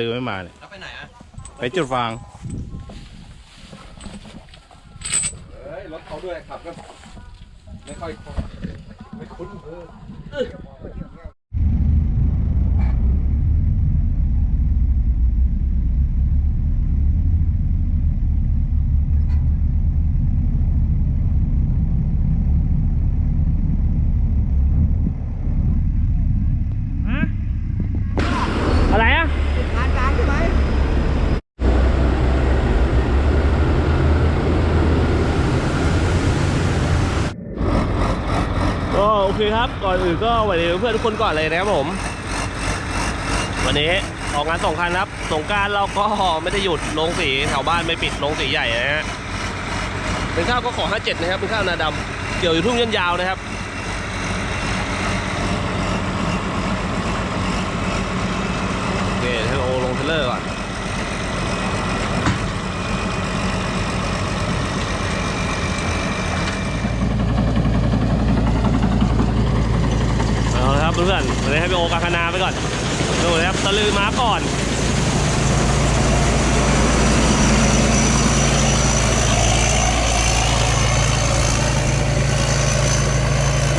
ลือไม่มาเนี่ยแล้วไปไหนอะไปจุดฟางเฮ้ยรถเขาด้วยขับก็ไม่ค่อยไม่คุ้นเออ อะไรอะ งานกลางใช่ไหม ก็โอเคครับ ก่อนอื่นก็สวัสดีเพื่อนทุกคนก่อนเลยนะครับผม วันนี้ออกงานสองคันครับ สงการเราก็ไม่ได้หยุดลงสีแถวบ้านไม่ปิดลงสีใหญ่นะฮะเป็นข้าวก็ขอ57นะครับเป็นข้าวนาดำเกี่ยวอยู่ทุ่งยันยาวนะครับโอเคเทโอลงเทเลอร์ก่อน เอาละครับเพื่อนเดี๋ยวให้พี่โอกาคณาไปก่อนดูนะครับตะลือม้าก่อน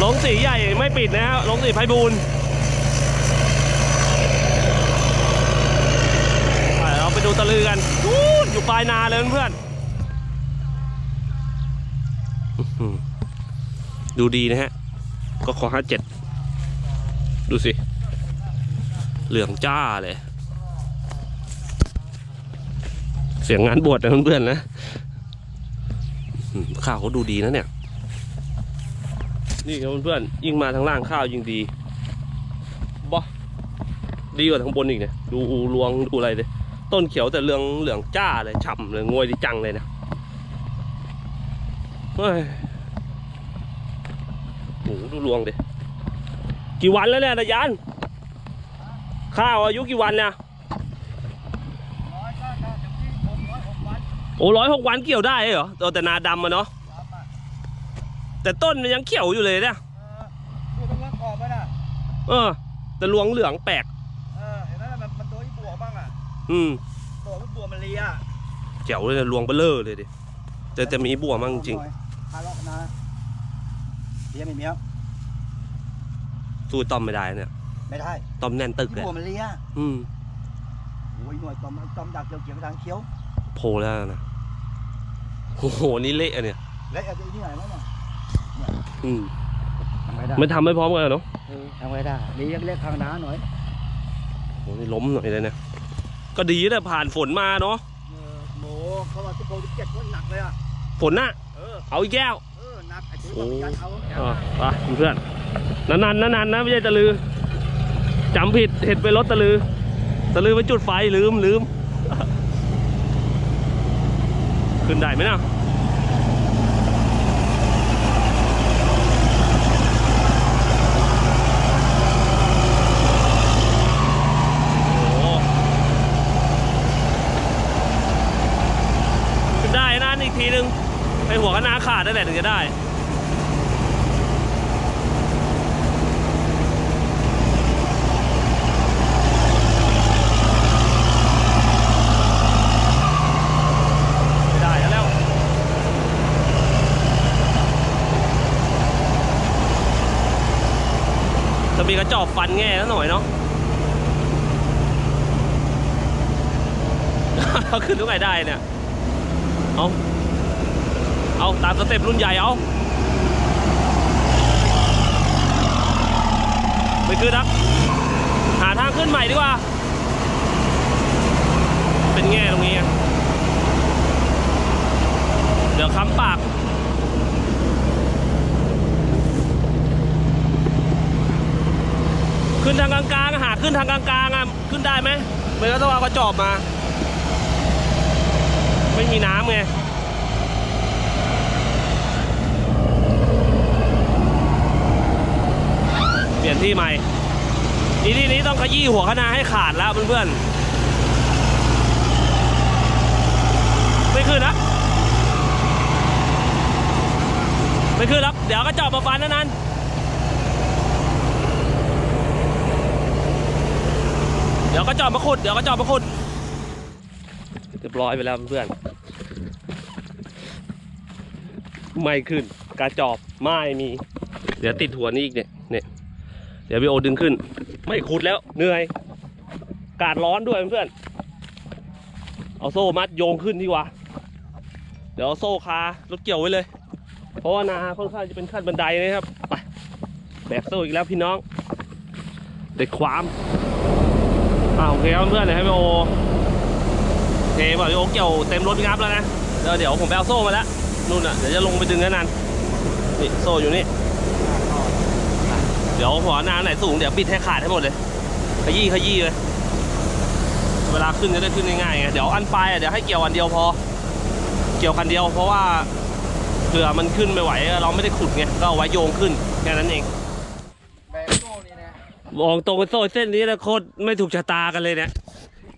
ลงสีใหญ่ไม่ปิดนะฮะลงสีไพบูลไปเราไปดูตะลือกันอยู่ปลายนาเลยเพื่อนๆอื้อหือดูดีนะฮะ ก็ขอห้าเจ็ด ดูสิ เหลืองจ้าเลย เสียงงานบวชนะเพื่อนๆนะข้าวเขาดูดีนะเนี่ย นี่ครับเพื่อนๆยิ่งมาทางล่างข้าวยิ่งดีบอดีกว่าทางบนอีกเนี่ยดูรวงดูอะไรเลยต้นเขียวแต่เหลืองเหลืองจ้าเลยฉ่ำเลยงวยดีจังเลยนะเฮ้ยโหดูรวงดิ กี่วันแล้วเนี่ยนายยัน ข้าวอายุกี่วันเนี่ยร้อยก็จะถึงที่ผมร้อยหกวันโอ้ร้อยหกวันเกี่ยวได้เหรอแต่นาดำอะเนาะรับอะแต่ต้นมันยังเขียวอยู่เลยเนี่ยเออดูตรงนั้นขอบไปน่ะเออ แต่รวงเหลืองแปลกเออเห็นไหมล่ะมันมันตัวที่บัวบ้างอะอืมตัวที่บัวมันเลียเจ๋วเลยนะรวงเบลเลอร์เลยดิแต่จะมีบัวมั่งจริงพาเลาะนะเลียไม่เมียว สู้ต้อมไม่ได้เนี่ยไม่ได้ต้อมแน่นตึกที่เลยบัวมันเลียอืมโอ้ยหน่วยตอมตอมดักเกี่ยวเกี่ยวกับทางเคี้ยวโผล่แล้วนะโอ้โหนี่เละอะเนี่ยและไอ้ที่ไหนแล้วเนี่ยอืมทำไม่ได้ไม่ทำไม่พร้อมกันเหรอเนาะเออทำไม่ได้เลียเรียกทางน้าหน่อยโอ้นี่ล้มหน่อยเลยเนี่ยก็ดีนะผ่านฝนมาเนาะเออโหเขาว่าที่โควิดเจ็ดคนหนักเลยอะฝนน่ะเออเอาอีกแก้ว เออหนักไอ้ตัวที่ยันเอาอะไปเพื่อนๆนานๆนานๆนะไม่ใช่ตะลือจำผิดเห็ดไปรถตะลือ ตะลือไปจุดไฟลืมลืม ขึ้นได้ไหมนะโอ้โหขึ้นได้นะอีกทีนึงไปหัวคณะขาดนั่นแหละถึงจะได้ ไม่ได้แล้ว จะมีกระจอกฟันแง่แล้วหน่อยเนาะ เอาขึ้นตรงไหนได้เนี่ย เอา เอาตามสเต็ปรุ่นใหญ่เอาไม่ขึ้นครับ หาทางขึ้นใหม่ดีกว่า เป็นแง่ตรงนี้ เดี๋ยวค้ำปากขึ้นทางกลางๆหาขึ้นทางกลางๆอะขึ้นได้ไหมไม่ก็ต้องเอากระจอบมา ไม่มีน้ำไง ปลี่ยนที่ใหม่ทีที่นี้ต้องขยี้หัวคณะให้ขาดแล้วเพื่อนๆไม่ขึ้นนะไม่ขึ้นครับเดี๋ยวก็จอบมาฟันนั้นๆดี๋ยวก็จอบมาขุดเดี๋ยวก็จอบมาขุดเรียบร้อยไปแล้วเพื่อนไม่ขึ้นกระจอบไม่มี เดี๋ยวติดหัวนี่อีกเนี่ย เดี๋ยวพี่โอดึงขึ้น ไม่ขุดแล้วเหนื่อย กาดร้อนด้วยเพื่อน เอาโซ่มัดโยงขึ้นดีกว่า เดี๋ยวเอาโซ่คารถเกี่ยวไว้เลย เพราะว่านาค่อนข้างจะเป็นขั้นบันไดนะครับ ไปแบกโซ่อีกแล้วพี่น้อง เด็ดความอ่าโอเคเพื่อนเดี๋ยให้พี่โอเทบอกพี่โอเกี่ยวเต็มรถงับแล้วนะ เดี๋ยวเดี๋ยวผมไปเอาโซ่มาแล้วนู่นอะเดี๋ยวจะลงไปดึงกันนันนี่โซ่อยู่นี่ เดี๋ยวหัวนาไหนสูงเดี๋ยวบิดให้ขาดให้หมดเลย ขยี้ขยี้เลย เวลาขึ้นจะได้ขึ้นง่ายๆไงเดี๋ยวอันปลายเดี๋ยวให้เกี่ยวอันเดียวพอ เกี่ยวคันเดียวเพราะว่าเผื่อมันขึ้นไม่ไหว เราไม่ได้ขุดไงก็เอาไว้โยงขึ้นแค่นั้นเองแบกโซ่นี่นะมองตรงโซ่เส้นนี้นะโคตรไม่ถูกชะตากันเลยเนี่ย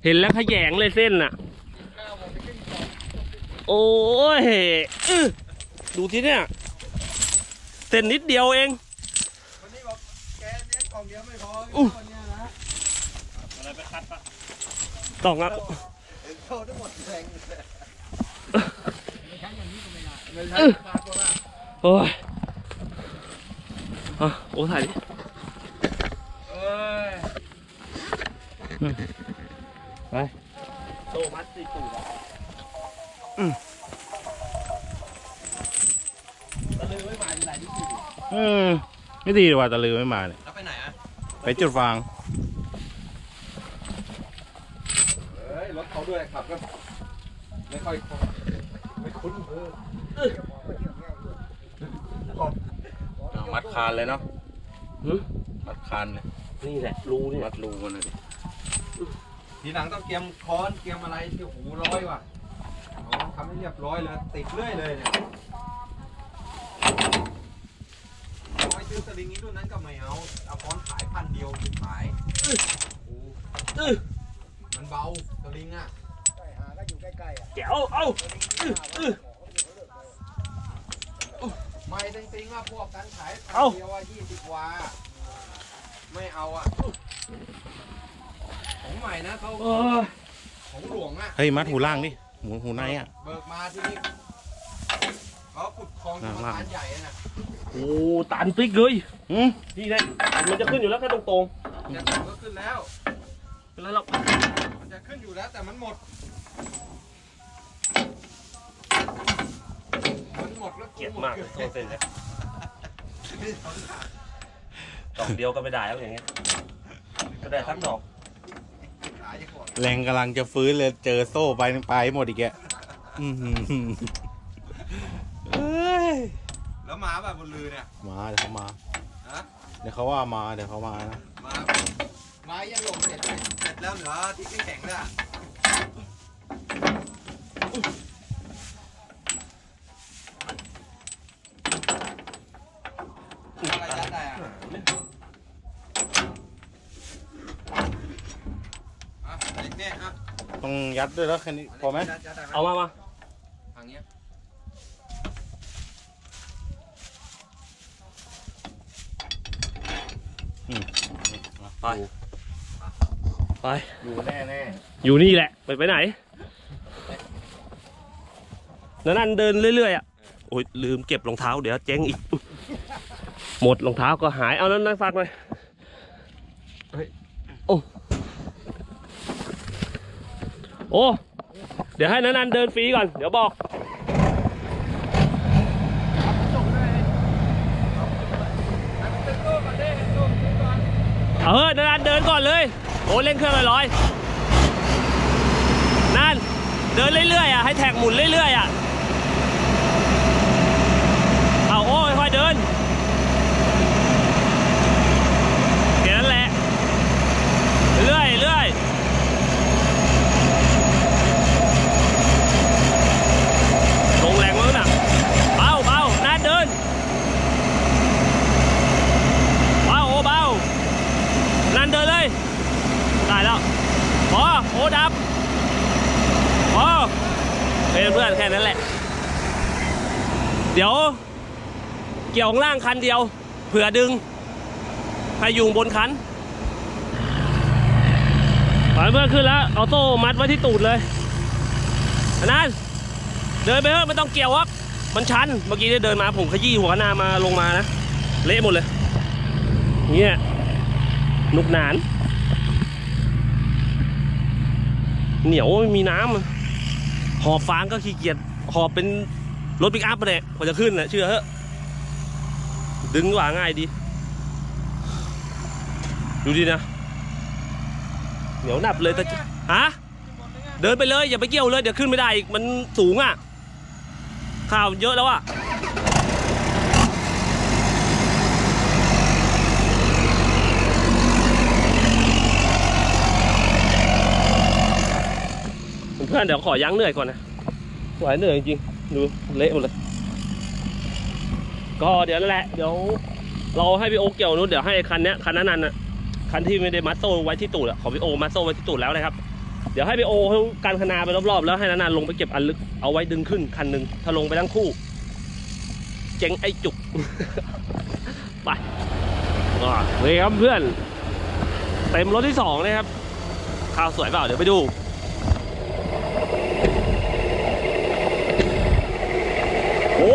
เห็นแล้วขยงเลยเส้นน่ะ โอ้ยดูที่เนี่ย เส้นนิดเดียวเอง วันนี้บอกแกเลี้ยงกล่ องเดียวไม่พออู้คนเนี้ยนะต้องครับเห็นโซ่ทั้งหมดแรงเลยไม่ใช่อย่างนี้ก็ไม่ได้ไม่ใช่ปลาตัวละโอ้ยอะโอ้ถ่ายดิเอ้ยโซ่มัดติดตูดอะตะลึงไม่มาที่ไหนที่สุดอืมไม่ดีเลยว่ะตะลือไม่มาเนี่ยแล้ว ไปไหนอะไปจุดฟางเฮ้ยรถเขาด้วยขับก็ไม่ค่อยไม่คุ้นเออมัดคานเลยเนาะหึมัดคานเลยนี่แหละรูเนี่ยมัดรูมันเลยดิทีหลังต้องเตรียมค้อนเตรียมอะไรที่หูร้อยว่ะอ๋อทำให้เรียบร้อยเลยติดเรื่อยเลยเนี่ยเอาไว้ซื้อสลิงนี้รุ่นนั้นก็ไม่เอาเอาค้อนขายพันเดียวคือขายโอ้ อื้อมันเบาสลิงอะใกล้หาก็อยู่ใกล้ๆอะแจ๋วเอ้าอื้ออื้อไม่จริงๆว่าพวกกันขายพันเอ้าเดียวว่ายี่สิบวาไม่เอาอะของใหม่นะเขาโอ้ยของหลวงอะเฮ้ยมัดหูล่างดิหูหูในอะเบิกมาที่นี่เขาขุดคลองสมล่างทานใหญ่อะนะโอ้ตันปิ๊กเลยอืมนี่แหละมันจะขึ้นอยู่แล้วแค่ตรงจะถึงก็ขึ้นแล้วๆ เป็นไรหรอกมันจะขึ้นอยู่แล้วแต่มันหมด มันหมดแล้วเกลียดมากเลยโซ่เส้นเนี่ยดอกเดียวก็ไม่ได้แล้วอย่างเงี้ยก็ได้ทั้งดอกขายจะก่อนแรงกำลังจะฟื้นเลยเจอโซ่ไปไปหมดอีกแกอื้อหือเอ้ยแล้วมาแบบบนลือเนี่ยมาเดี๋ยวเขามาฮะเดี๋ยวเขาว่ามาเดี๋ยวเขามานะมา ไม้ยังหลงเสร็จไหมเสร็จแล้วเหลือที่แข็งๆแล้วอะอะไรยัดได้อะอะเด็กเนี่ยอะต้องยัดด้วยแล้วแค่นี้พอไหมยัดยัดด้ไหมเอามามาทางเนี้ยไป ไปอยู่แน่แน่อยู่นี่แหละ ไปไปไหนนั่นนั่นเดินเรื่อยๆอะโอ้ยลืมเก็บรองเท้าเดี๋ยวเจ๊งอีก หมดรองเท้าก็หายเอานั้นนั่นฝากหน่อยโอ้โอ้เดี๋ยวให้นันนันเดินฟรีก่อน เดี๋ยวบอกเอาเฮ้ยนันนันเดินก่อนเลย โอ้เล่นเครื่องลอยๆนั่น เดินเรื่อยๆอะให้แท็กหมุนเรื่อยๆอะเอาโอ้ยค่อยๆเดินแค่นั้นแหละ เรื่อยๆเรื่อยลงแรงมั้งน่ะเบาเบานั่นเดิน เบาโอ้เบา นั่นเดินเลย ได้แล้วพอโอ้ดับพอเพื่อนเพื่อนแค่นั้นแหละ เดี๋ยว เกี่ยวข้างล่างคันเดียว เผื่อดึงให้อยุงบนคันไปเพื่อขึ้นแล้วเอโซ่มัดไว้ที่ตูดเลยอันนั้นเดินไปเถอะไม่ต้องเกี่ยวครับมันชันเมื่อกี้ได้เดินมาผมขยี้หัวหน้ามาลงมานะเละหมดเลยเนี่ยนุกหนาน เหนียวไม่มีน้ำหอบฟางก็ขี้เกียจหอบเป็น รถปิกอัพไปเลยพอจะขึ้นแหละเชื่อเถอะดึงกว่าง่ายดี ดูดินะเหนียวหนับเลยแต่ฮะเดินไปเลยอย่าไปเกี่ยวเลยเดี๋ยวขึ้นไม่ได้อีกมันสูงอะข้าวมันเยอะแล้วอะเพื่อนๆเดี๋ยวขอยั้งเหนื่อยก่อนนะไหวเหนื่อยจริงๆ ดูเละหมดเลย ก็เดี๋ยวนั่นแหละ เดี๋ยว เราให้พี่โอ๊คเกี่ยวนู้นเดี๋ยวให้คันเนี้ยคันนั้นน่ะคันที่ไม่ได้มัดโซ่ไว้ที่ตูดอะของพี่โอมัดโซ่ไว้ที่ตูดแล้วนะครับ เดี๋ยวให้พี่โอเขาการคนาไปรอบๆ แล้วให้นันๆลงไปเก็บอันลึกเอาไว้ดึงขึ้นคันหนึ่งถ้าลงไปทั้งคู่ เจ๊งไอ้จุก ไปนี่ครับเพื่อน เต็มรถที่สองเลยครับข้าวสวยเปล่าเดี๋ยวไปดู โอ้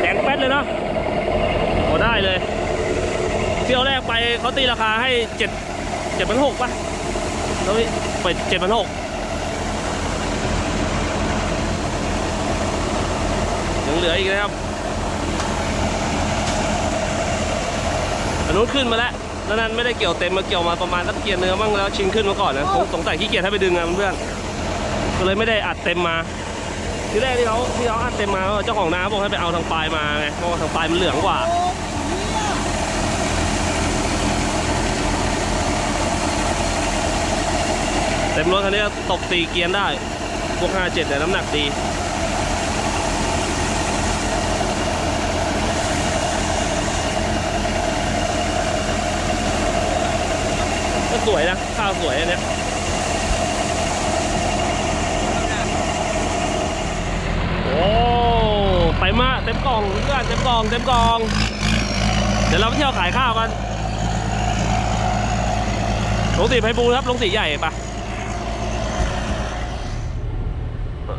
แดงแป๊ดเลยเนาะพอได้เลยเที่ยวแรกไปเขาตีราคาให้เจ็ดเจ็ดพันหกป่ะแล้วไปเจ็ดพันหกยังเหลืออีกนะครับอนุขึ้นมาแล้วแล้วนั้นไม่ได้เกี่ยวเต็มมาเกี่ยวมาประมาณสักเกียร์เนื้อมั่งแล้วชิงขึ้นมาก่อนนะสงสัยขี้เกียจให้ไปดึงอะเพื่อนก็เลยไม่ได้อัดเต็มมา ที่แรกที่เขาที่เขาอัดเต็มมาเจ้าของน้ำบอกให้ไปเอาทางปลายมาไงเพราะว่าทางปลายมันเหลืองกว่าเต็มรถคันนี้ตกตีเกียร์ได้พวก57เนี่ยน้ำหนักดีก็สวยนะข้าวสวยอันเนี้ย โอ้ เต็มมากเต็มกล่องเพื่อนเต็มกล่องเต็มกล่อง เดี๋ยวเราไปเที่ยวขายข้าวกันลงสีไพบูลย์ครับลงสีใหญ่ปะ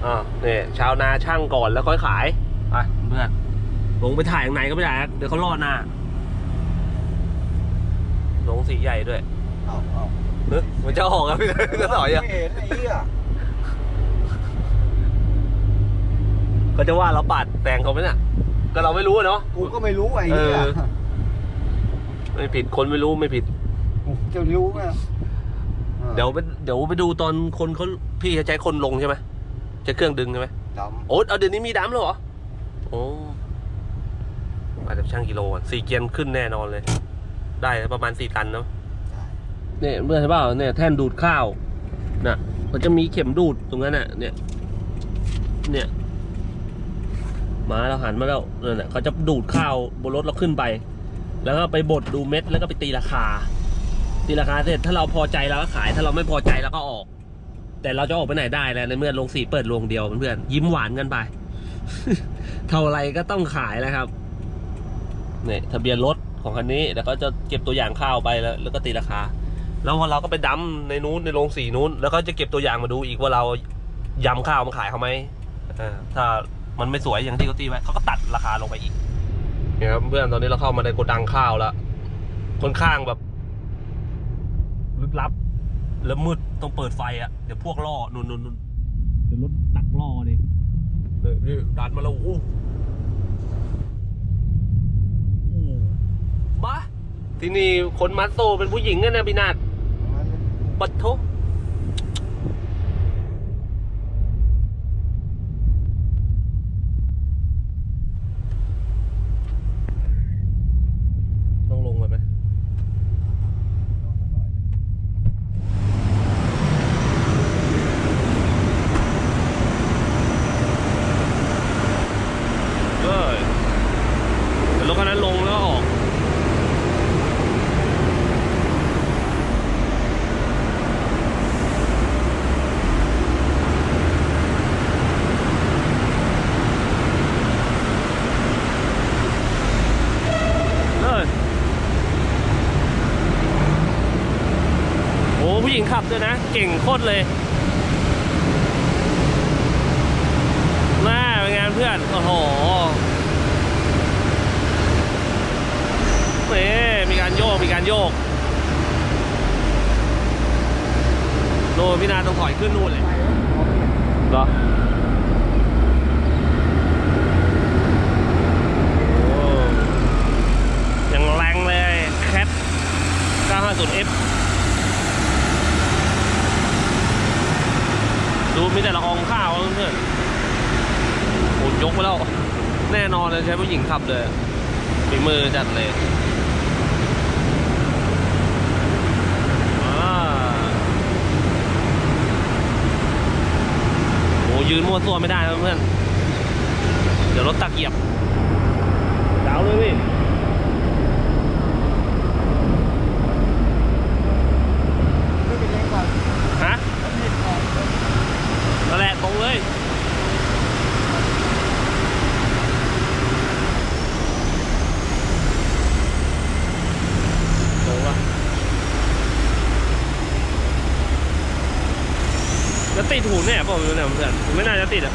อ่าเนี่ยชาวนาช่างก่อนแล้วค่อยขายไปเพื่อนลงไปถ่ายข้างในก็ไม่ได้นะเดี๋ยวเขาล่อหน้าลงสีใหญ่ด้วยเอาเอาเฮ้ยมันจะออกครับพี่จะต่อยอะไม่เห็นไอ้เหี้ย เขาจะว่าเราปาดแซงเขาไหมน่ะก็เราไม่รู้อะเนาะ กูก็ไม่รู้ไอ้เหี้ยเออ ไม่ผิดคนไม่รู้ไม่ผิดกูจะรู้ไงเดี๋ยวไปเดี๋ยวไปดูตอนคนเขาพี่จะใช้คนลงใช่ไหมใช้เครื่องดึงใช่ไหมดำโอ้เอาเดี๋ยวนี้มีดัมแล้วเหรอโอ้อาจจะช่างกิโลก่อนสี่เกียนขึ้นแน่นอนเลย ได้ประมาณสี่ตันเนาะเนี่ยเมื่อใช่เปล่าเนี่ยแท่นดูดข้าวน่ะมันจะมีเข็มดูดตรงนั้นน่ะเนี่ย เนี่ย มาเราหันมาแล้วเนี่ยน่ะเขาจะดูดข้าวบนรถเราขึ้นไป แล้วก็ไปบดดูเม็ดแล้วก็ไปตีราคา ตีราคาเสร็จถ้าเราพอใจเราก็ขาย ถ้าเราไม่พอใจเราก็ออก แต่เราจะออกไปไหนได้แล้วในเมื่อโรงสีเปิดโรงเดียวเพื่อนยิ้มหวานกันไป เท่าไรก็ต้องขายแล้วครับเนี่ยทะเบียนรถของคันนี้แล้วก็จะเก็บตัวอย่างข้าวไปแล้ว แล้วก็ตีราคา แล้วพอเราก็ไปดั้มในนู้นในโรงสีนู้น แล้วก็จะเก็บตัวอย่างมาดูอีกว่าเรายำข้าวมาขายเขาไหมถ้า มันไม่สวยอย่างที่เขาตีไว้เขาก็ตัดราคาลงไปอีกเนี่ยครับเพื่อนตอนนี้เราเข้ามาในโกดังข้าวแล้วค่อนข้างแบบลึกลับ แล้วมืดต้องเปิดไฟอะเดี๋ยวพวกล่อนุ่นนุ่นนุ่นเดี๋ยวรถตักล่อดิเนี่ยนี่ดันมาแล้วโอ้โหโอ้โหบ้าที่นี่คนมัดโซเป็นผู้หญิงเนี่ยนะพี่นาดปัดโทต้องลงไปไหม เอ้ยเดี๋ยวรถคันนั้นลงแล้วออก น ขับด้วยนะ เก่งโคตรเลยน่าเป็นไงเพื่อน โอ้โหนี่มีการโยก มีการโยกโน่นพี่นาต้องถอยขึ้นนู่นเลยเหรอโอ้ยังแรงเลยแคท 950F ดูมีแต่ละอองข้าวเพื่อนโอ้ยกไปแล้ว แน่นอนเลยใช้ผู้หญิงขับเลยฝีมือจัดเลยโอ้ยืนมั่วตัวไม่ได้เพื่อน เดี๋ยวรถตักเหยียบดาวเลยพี่ ไม่เป็นไรก่อน ฮะ นิดก่อน นั่นแหละตรงเลย ตรงวะจะ ติดหูแน่เปล่าไม่รู้เนี่ยเพื่อนไม่น่าจะติดอะ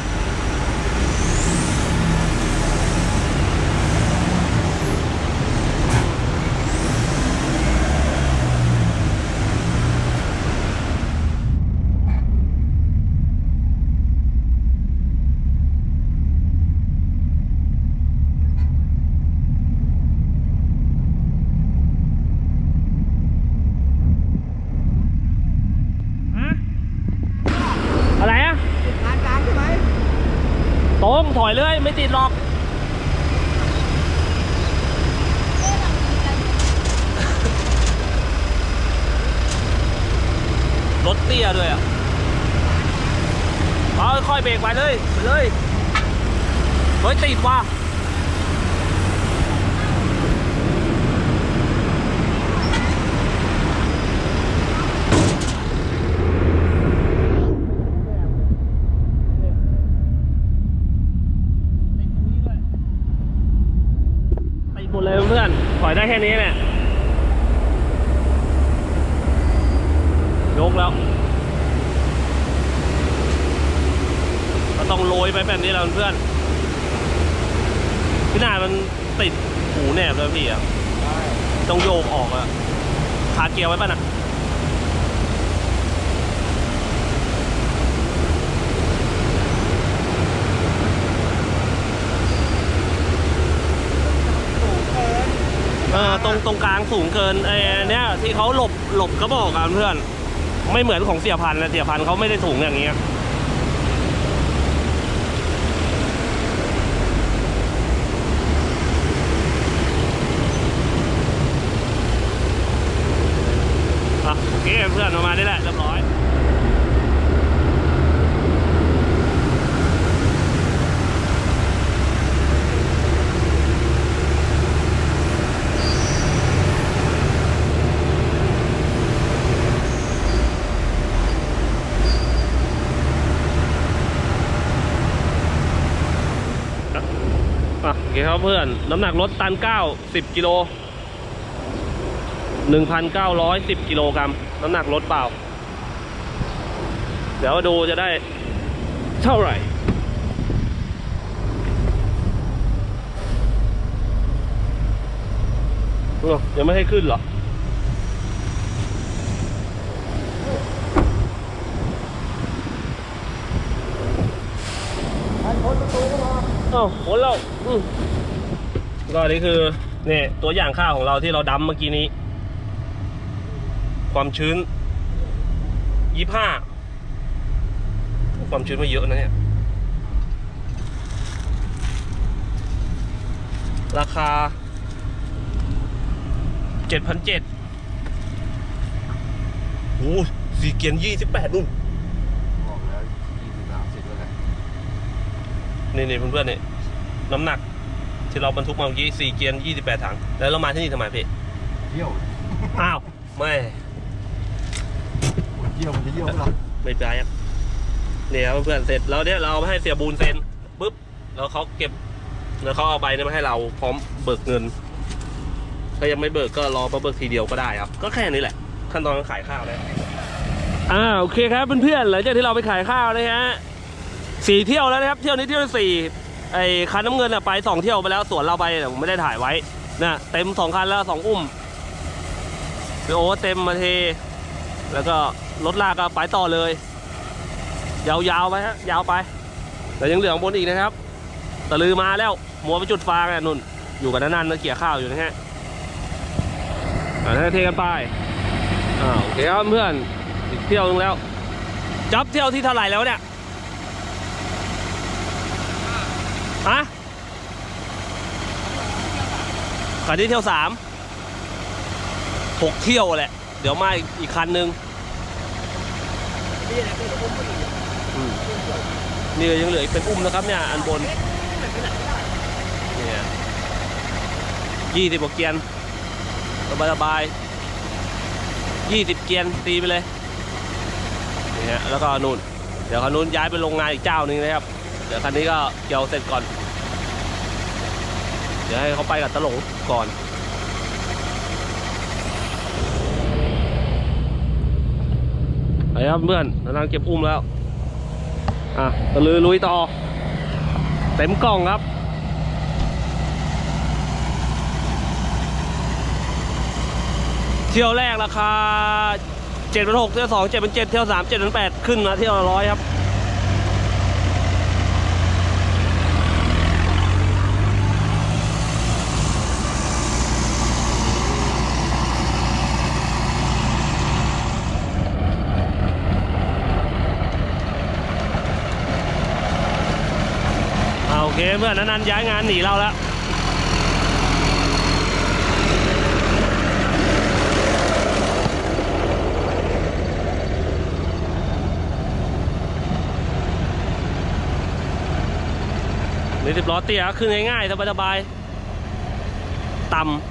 อะไรอะ ทางกลางใช่ไหม ตรงถอยเลยไม่ติดหรอก รถเตี้ยด้วยอะเอาค่อยเบรกไปเลยไปเลยเฮ้ยติดว่ะติดหมดเลยเพื่อนถอย ได้แค่นี้แหละยกแล้ว ก็ต้องโรยไปแบบนี้แหล้วเพื่อนพี่นามันติดหูแนบแล้วพี่อะต้องโยกออกอะขาเกียร์ไว้ป่ะน่ะ เออตรงตรงกลางสูงเกินไอ้เนี้ยที่เขาหลบหลบกระบอกกันเพื่อน ไม่เหมือนของเสียพันธุ์นะเสียพันธุ์เขาไม่ได้สูงอย่างเงี้ยอะโอเคเพื่อนประมาณนี้แหละเรียบร้อย ครับเพื่อน น้ำหนักรถตันเก้าสิบกิโลหนึ่งพันเก้าร้อยสิบกิโลกรัมน้ำหนักรถเปล่า เดี๋ยวดูจะได้เท่าไหร่เออยังไม่ให้ขึ้นเหรอ อันพ้นประตูก็พ ออ้าวผลแล้วอืมก็อันนี้คือเนี่ยตัวอย่างข้าวของเราที่เราดำเมื่อกี้นี้ ความชื้นยี่ห้าความชื้นไม่เยอะนะเนี่ย ราคาเจ็ดพันเจ็ดโอ้สี่เกียนยี่สิบแปดนู่น บอกแล้วยี่สิบสามสิบแล้วแหละ นี่นี่เพื่อนๆนี่น้ำหนัก ที่เราบรรทุกมาเมื่อกี้สี่เกียนยี่สิบแปดถัง แล้วเรามาที่นี่ทำไมพี่เที่ยวอ้าวไม่เที่ยวมันจะเที่ยวเราไม่ใจครับเนี่ยครับเพื่อนๆเสร็จแล้วเนี่ยเราเอาไปให้เสียบูนเซ็นปุ๊บแล้วเขาเก็บแล้วเขาเอาใบนี้มาให้เราพร้อมเบิกเงิน ถ้ายังไม่เบิกก็รอมาเบิกทีเดียวก็ได้ครับ ก็แค่นี้แหละ ขั้นตอนการขายข้าวเลยอ่าโอเคครับเพื่อนๆหลังจากที่เราไปขายข้าวนะฮะ สี่เที่ยวแล้วนะครับ เที่ยวนี้เที่ยวที่สี่ไอ้คันน้ำเงินอะไปสองเที่ยวไปแล้วสวนเราไปแต่ผมไม่ได้ถ่ายไว้นะเต็มสองคันแล้วสองอุ้มไปโอ้เต็มมาเท แล้วก็รถลากก็ไปต่อเลย ยาวๆไปฮะยาวไป แต่ยังเหลืองบนอีกนะครับตะลือมาแล้วมัวไปจุดฟางอะนุ่น อยู่กันนั่นๆนะเกี่ยข้าวอยู่นะฮะอ่าเทกันไปอ่าโอเคครับเพื่อนอีกเที่ยวนึงแล้วจับเที่ยวที่เท่าไหร่แล้วเนี่ย ฮะคันที่เที่ยวสามหกเที่ยวแหละ เดี๋ยวมาอีกอีกคันนึงนี่แหละเป็นอุ้มผู้หญิงอืมนี่ยังเหลืออีกเป็นอุ้มนะครับเนี่ย อันบนเนี่ยยี่สิบกว่าเกียนสบายสบายยี่สิบเกียนตีไปเลยนี่ฮะแล้วก็นู่น เดี๋ยวคันนู้นย้ายไปโรงงานอีกเจ้าหนึ่งนะครับ ดี๋ยวคันนี้ก็เกี่ยวเสร็จก่อน เดี๋ยวให้เขาไปกับตะหลงก่อน ไปครับเพื่อนกำลังเก็บอุ้มแล้ว อะตะลือลุยต่อ เต็มกล่องครับเที่ยวแรกราคา7จ็ดพันหกเที่ยวสองเจ็ดพันเจ็ดเที่ยวสามเจ็ดพันแปดขึ้นมาเที่ยวละร้อยครับ เพื่อนนั้นย้ายงานหนีเราแล้วนี่สิบล้อเตี้ยขึ้นง่ายๆสบายๆต่ำ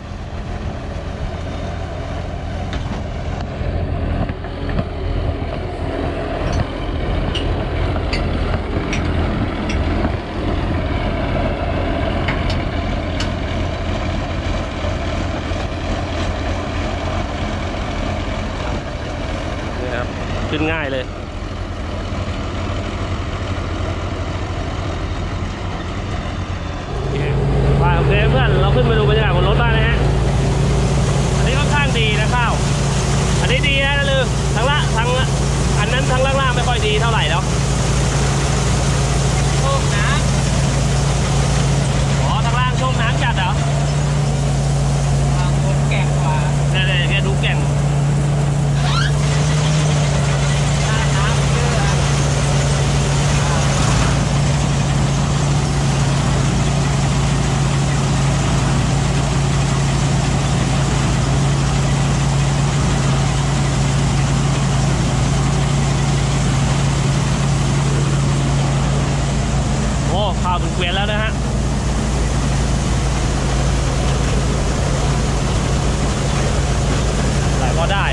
ขึ้นง่ายเลย ไปโอเคเพื่อนเราขึ้นไปดูบรรยากาศบนรถบ้างนะฮะ อันนี้ค่อนข้างดีนะข้าว อันนี้ดีนะลือทั้งละทั้งละอันนั้นทั้งล่างๆไม่ค่อยดีเท่าไหร่แล้ว โชคนะ อ๋อทั้งล่างโชคน้ำจัดเหรอบางคนแก่กว่า เนี่ยเนี่ยแกดูแก่ง หน้าน้ำเยอะ โอ้ข้าวเป็นเกวียนแล้วนะฮะ ไหลพอได้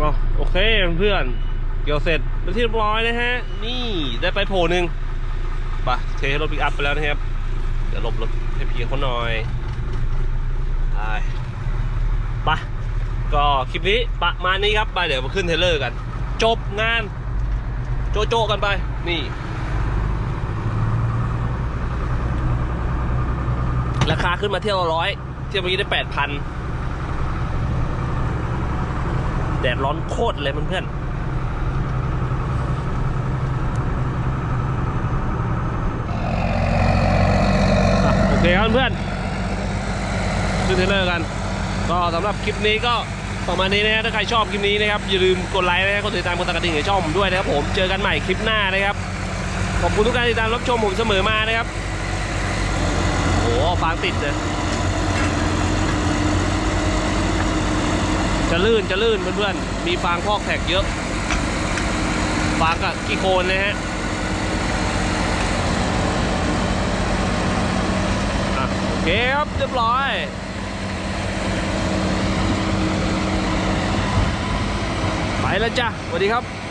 อ๋อโอ เคเพื่อนเกี่ยวเสร็จเป็นที่เรียบร้อยนะฮะ นี่ได้ไปโผล่หนึ่งไปเทรถปิกอัพไปแล้วนะครับ เดี๋ยวหลบรถให้พี่เขาหน่อยไปไปก็คลิปนี้ประมาณนี้ครับ ไปเดี๋ยวมาขึ้นเทเลอร์กัน จบงาน โจโจกันไป นี่ ราคาขึ้นมาเที่ยวร้อย เที่ยวเมื่อกี้ได้แปดพัน แดดร้อนโคตรเลยเพื่อนๆโอเคครับเพื่อนขึ้นเทเลอร์กัน ก็สำหรับคลิปนี้ก็ประมาณนี้นะฮะถ้าใครชอบคลิปนี้นะครับ อย่าลืมกดไลค์นะครับกดติดตามกดตกระดิ่งในช่องผมด้วยนะครับผมเจอกันใหม่คลิปหน้านะครับ ขอบคุณทุกการติดตามรับชมผมเสมอมานะครับโอ้โหฟางติดเลย จะลื่นจะลื่นเพื่อนๆ มีฟางพอกแท็กเยอะ ฟางกับกีโคนนะฮะอะโอเคครับเรียบร้อยไปแล้วจ้ะสวัสดีครับ